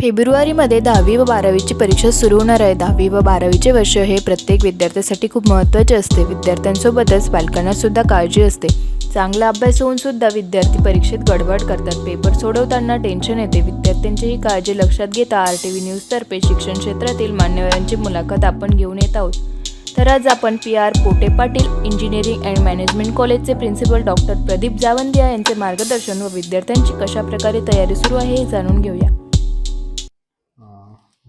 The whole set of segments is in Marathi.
फेब्रुवारीमध्ये दहावी व बारावीची परीक्षा सुरू होणार आहे. दहावी व बारावीचे वर्ष हे प्रत्येक विद्यार्थ्यासाठी खूप महत्त्वाचे असते. विद्यार्थ्यांसोबतच पालकांना सुद्धा काळजी असते. चांगला अभ्यास होऊन सुद्धा विद्यार्थी परीक्षेत गडबड करतात. पेपर सोडवताना टेन्शन येते. विद्यार्थ्यांची ही काळजी लक्षात घेता आर टी व्ही न्यूजतर्फे शिक्षण क्षेत्रातील मान्यवरांची मुलाखत आपण घेऊन येत आहोत. तर आज आपण P R Pote Patil engineering and management कॉलेजचे प्रिन्सिपल डॉक्टर प्रदीप जावंदिया यांचे मार्गदर्शन व विद्यार्थ्यांची कशाप्रकारे तयारी सुरू आहे हे जाणून घेऊया.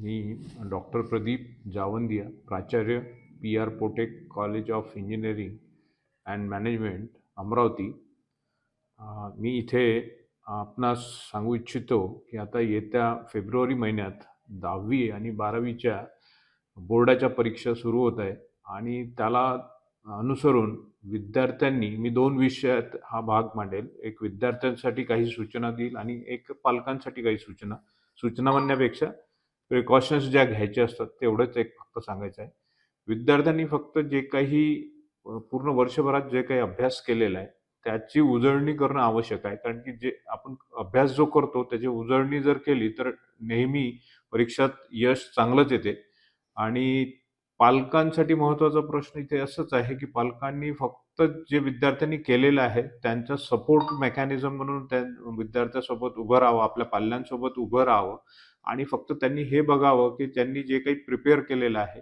मी डॉक्टर प्रदीप जावंदिया प्राचार्य P R Pote college of engineering and management Amravati. मी इथे आपणास सांगू इच्छितो की आता येत्या फेब्रुवारी महिन्यात दहावी आणि बारावीच्या बोर्डाच्या परीक्षा सुरू होत आहे आणि त्याला अनुसरून विद्यार्थ्यांनी मी दोन विषयात हा भाग मांडेल. एक विद्यार्थ्यांसाठी काही सूचना देईल आणि एक पालकांसाठी काही सूचना सूचना म्हणण्यापेक्षा प्रिकॉशन्स ज्या घ्यायच्या असतात तेवढंच एक फक्त सांगायचं आहे. विद्यार्थ्यांनी फक्त जे काही पूर्ण वर्षभरात जे काही अभ्यास केलेला आहे त्याची उजळणी करणं आवश्यक आहे. कारण की जे आपण अभ्यास जो करतो त्याची उजळणी जर केली तर नेहमी परीक्षात यश चांगलंच येते. आणि पालकांसाठी महत्त्वाचा प्रश्न इथे असंच आहे की पालकांनी फक्त जे विद्यार्थ्यांनी केलेलं आहे त्यांचा सपोर्ट मेकॅनिझम म्हणून त्या विद्यार्थ्यासोबत उभं राहावं आपल्या पाल्यांसोबत उभं राहावं. आणि फक्त त्यांनी हे बघावं की त्यांनी जे काही प्रिपेअर केलेलं आहे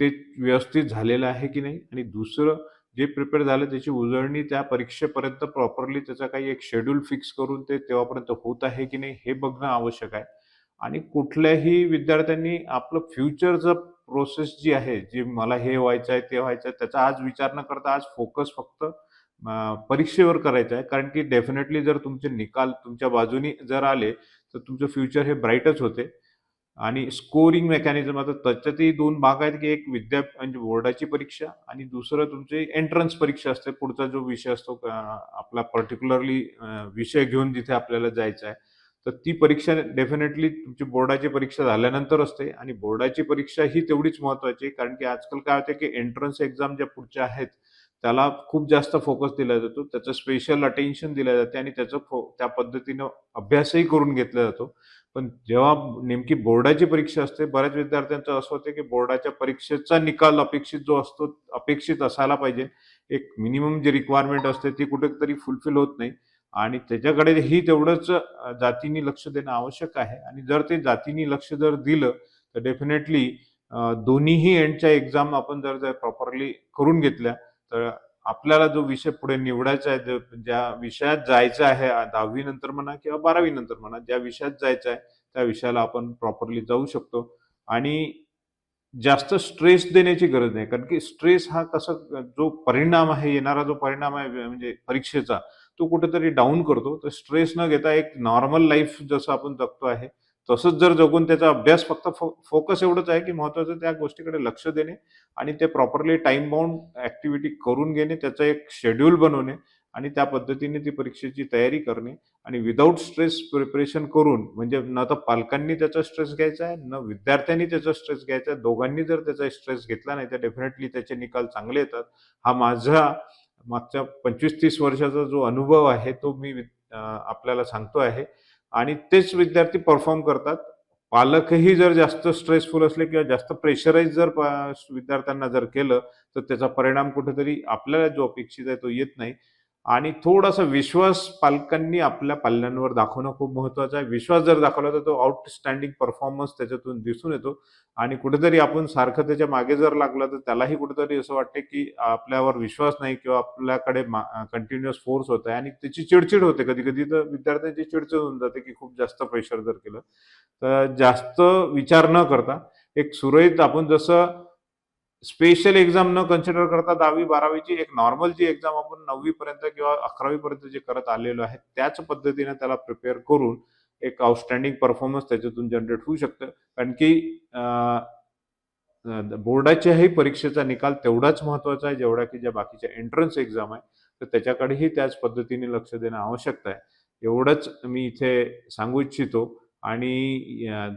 ते व्यवस्थित झालेलं आहे की नाही? आणि दुसरं जे प्रिपेअर झालं त्याची उजळणी त्या परीक्षेपर्यंत प्रॉपरली त्याचा काही एक शेड्यूल फिक्स करून ते तेव्हापर्यंत होत आहे की नाही हे बघणं आवश्यक आहे. आणि कुठल्याही विद्यार्थ्यांनी आपलं फ्युचरचं प्रोसेस जी आहे जी मला हे व्हायचं आहे ते व्हायचं आहे त्याचा आज विचार न करता आज फोकस फक्त परीक्षेवर करायचा आहे. कारण की डेफिनेटली जर तुमचे निकाल तुमच्या बाजूनी जर आले तर तुमचं फ्युचर हे ब्राईटच होते. आणि स्कोरिंग मेकॅनिझम आता त्याच्यातही दोन भाग आहेत की एक विद्या म्हणजे बोर्डाची परीक्षा आणि दुसरं तुमची एंट्रन्स परीक्षा असते. पुढचा जो विषय असतो आपला पर्टिक्युलरली विषय घेऊन जिथे आपल्याला जायचं आहे. तर ती परीक्षा डेफिनेटली तुमची बोर्डाची परीक्षा झाल्यानंतर असते. आणि बोर्डाची परीक्षा ही तेवढीच महत्त्वाची आहे कारण की आजकाल काय होते की एंट्रन्स एक्झाम ज्या पुढच्या आहेत त्याला खूप जास्त फोकस दिला जातो. त्याचं स्पेशल अटेन्शन दिलं जाते आणि त्याचं फो त्या पद्धतीनं अभ्यासही करून घेतला जातो. पण जेव्हा नेमकी बोर्डाची परीक्षा असते बऱ्याच विद्यार्थ्यांचं असं होतं की बोर्डाच्या परीक्षेचा निकाल अपेक्षित जो असतो अपेक्षित असायला पाहिजे. एक मिनिमम जी रिक्वायरमेंट असते ती कुठेतरी फुलफिल होत नाही. आणि त्याच्याकडे ही तेवढंच अ, जातीने लक्ष देणं आवश्यक आहे. आणि जर ते जातीने लक्ष जर दिलं तर डेफिनेटली दोन्हीही एंडच्या एक्झाम आपण जर जर प्रॉपरली करून घेतल्या तर आपल्याला जो विषय पुढे निवडायचा आहे ज्या विषयात जायचं आहे दहावी नंतर म्हणा किंवा बारावी नंतर म्हणा ज्या विषयात जायचं आहे त्या विषयाला आपण प्रॉपरली जाऊ शकतो. आणि जास्त स्ट्रेस देण्याची गरज नाही कारण की स्ट्रेस हा कसा जो परिणाम आहे येणारा जो परिणाम आहे म्हणजे परीक्षेचा तो कुठेतरी डाऊन करतो. तर स्ट्रेस न घेता एक नॉर्मल लाईफ जसं आपण जगतो आहे तसंच जर जगून त्याचा अभ्यास फक्त फो फोकस एवढंच आहे की महत्वाचं त्या गोष्टीकडे लक्ष देणे आणि ते प्रॉपरली टाइम बाउंड ऍक्टिव्हिटी करून घेणे त्याचं एक शेड्यूल बनवणे आणि त्या पद्धतीने ती परीक्षेची तयारी करणे आणि विदाऊट स्ट्रेस प्रिपरेशन करून म्हणजे न तर पालकांनी त्याचा स्ट्रेस घ्यायचा आहे न विद्यार्थ्यांनी त्याचा स्ट्रेस घ्यायचा आहे दोघांनी जर त्याचा स्ट्रेस घेतला नाही तर डेफिनेटली त्याचे निकाल चांगले येतात. हा माझा मागच्या पंचवीस तीस वर्षाचा जो अनुभव आहे तो मी वि- आपल्याला सांगतो आहे. आणि तेच विद्यार्थी परफॉर्म करतात. पालकही जर जास्त स्ट्रेसफुल असले किंवा जास्त प्रेशराईज जर विद्यार्थ्यांना जर केलं तर त्याचा परिणाम कुठेतरी आपल्याला जो अपेक्षित आहे तो येत नाही. आणि थोडासा विश्वास पालकांनी आपल्या पाल्यांवर दाखवणं खूप महत्वाचं आहे. विश्वास जर दाखवला तर तो आउटस्टँडिंग परफॉर्मन्स त्याच्यातून दिसून येतो. आणि कुठेतरी आपण सारखं त्याच्यामागे जर लागलं तर त्यालाही कुठेतरी असं वाटते की आपल्यावर विश्वास नाही किंवा आपल्याकडे कंटिन्युअस फोर्स होत आहे आणि त्याची चिडचिड होते. कधी कधी तर विद्यार्थ्यांची चिडचिड होऊन जाते की खूप जास्त प्रेशर जर केलं तर जास्त विचार न करता एक सुरळीत आपण जसं स्पेशल एक्झाम न कन्सिडर करता दहावी बारावीची एक नॉर्मल जी एक्झाम आपण नववी पर्यंत किंवा अकरावी पर्यंत जे करत आलेलो आहे त्याच पद्धतीने त्याला प्रिपेअर करून एक आउटस्टँडिंग परफॉर्मन्स त्याच्यातून जनरेट होऊ शकतं. कारण की बोर्डाच्याही परीक्षेचा निकाल तेवढाच महत्त्वाचा आहे जेवढा की ज्या बाकीच्या एंट्रन्स एक्झाम आहे तर त्याच्याकडेही त्याच पद्धतीने लक्ष देणं आवश्यक आहे. एवढंच मी इथे सांगू इच्छितो. आणि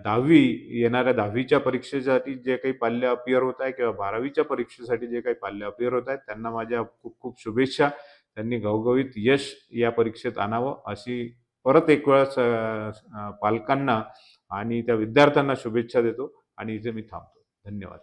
दहावी येणाऱ्या दहावीच्या परीक्षेसाठी जे काही पाल्य अपियर होत आहे किंवा बारावीच्या परीक्षेसाठी जे काही पाल्य अपियर होत आहेत त्यांना माझ्या खूप खूप शुभेच्छा. त्यांनी घवघवीत यश या परीक्षेत आणावं अशी परत एक वेळा स- पालकांना आणि त्या विद्यार्थ्यांना शुभेच्छा देतो आणि इथे मी थांबतो. धन्यवाद.